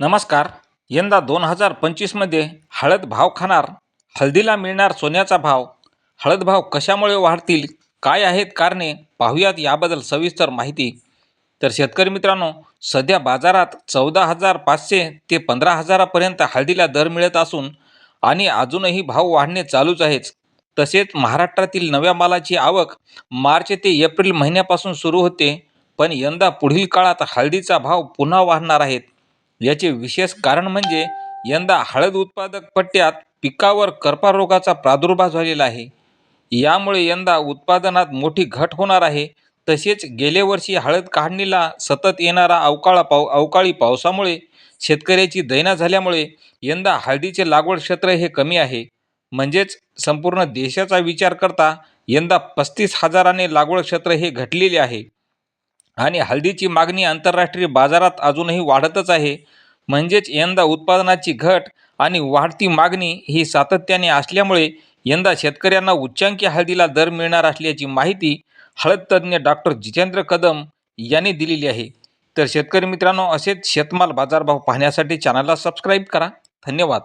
नमस्कार. यंदा दोन हजार पंचवीसमध्ये हळद भाव खाणार हळदीला मिळणार सोन्याचा भाव. हळद भाव कशामुळे वाढतील काय आहेत कारणे पाहूयात याबद्दल सविस्तर माहिती. तर शेतकरी मित्रांनो सध्या बाजारात चौदा हजार पाचशे ते पंधरा हजारापर्यंत हळदीला दर मिळत असून आणि अजूनही भाव वाढणे चालूच आहेच तसेच महाराष्ट्रातील नव्या मालाची आवक मार्च ते एप्रिल महिन्यापासून सुरू होते पण यंदा पुढील काळात हळदीचा भाव पुन्हा वाढणार आहेत. याचे विशेष कारण म्हणजे यंदा हळद उत्पादक पट्ट्यात पिकावर करपा रोगाचा प्रादुर्भाव झालेला आहे. यामुळे यंदा उत्पादनात मोठी घट होणार आहे. तसेच गेल्या वर्षी हळद काढणीला सतत येणारा अवकाळा पाव अवकाळी पावसामुळे शेतकऱ्याची दैना झाल्यामुळे यंदा हळदीचे लागवड क्षेत्र हे कमी आहे. म्हणजेच संपूर्ण देशाचा विचार करता यंदा पस्तीस हजाराने लागवड क्षेत्र हे घटलेले आहे. आणि हळदीची मागणी आंतरराष्ट्रीय बाजारात अजूनही वाढतच आहे. म्हणजेच यंदा उत्पादनाची घट आणि वाढती मागणी ही सातत्याने असल्यामुळे यंदा शेतकऱ्यांना उच्चांकी हळदीला दर मिळणार असल्याची माहिती हळद तज्ज्ञ डॉक्टर जितेंद्र कदम यांनी दिलेली आहे. तर शेतकरी मित्रांनो असेच शेतमाल बाजारभाव पाहण्यासाठी चॅनलला सबस्क्राईब करा. धन्यवाद.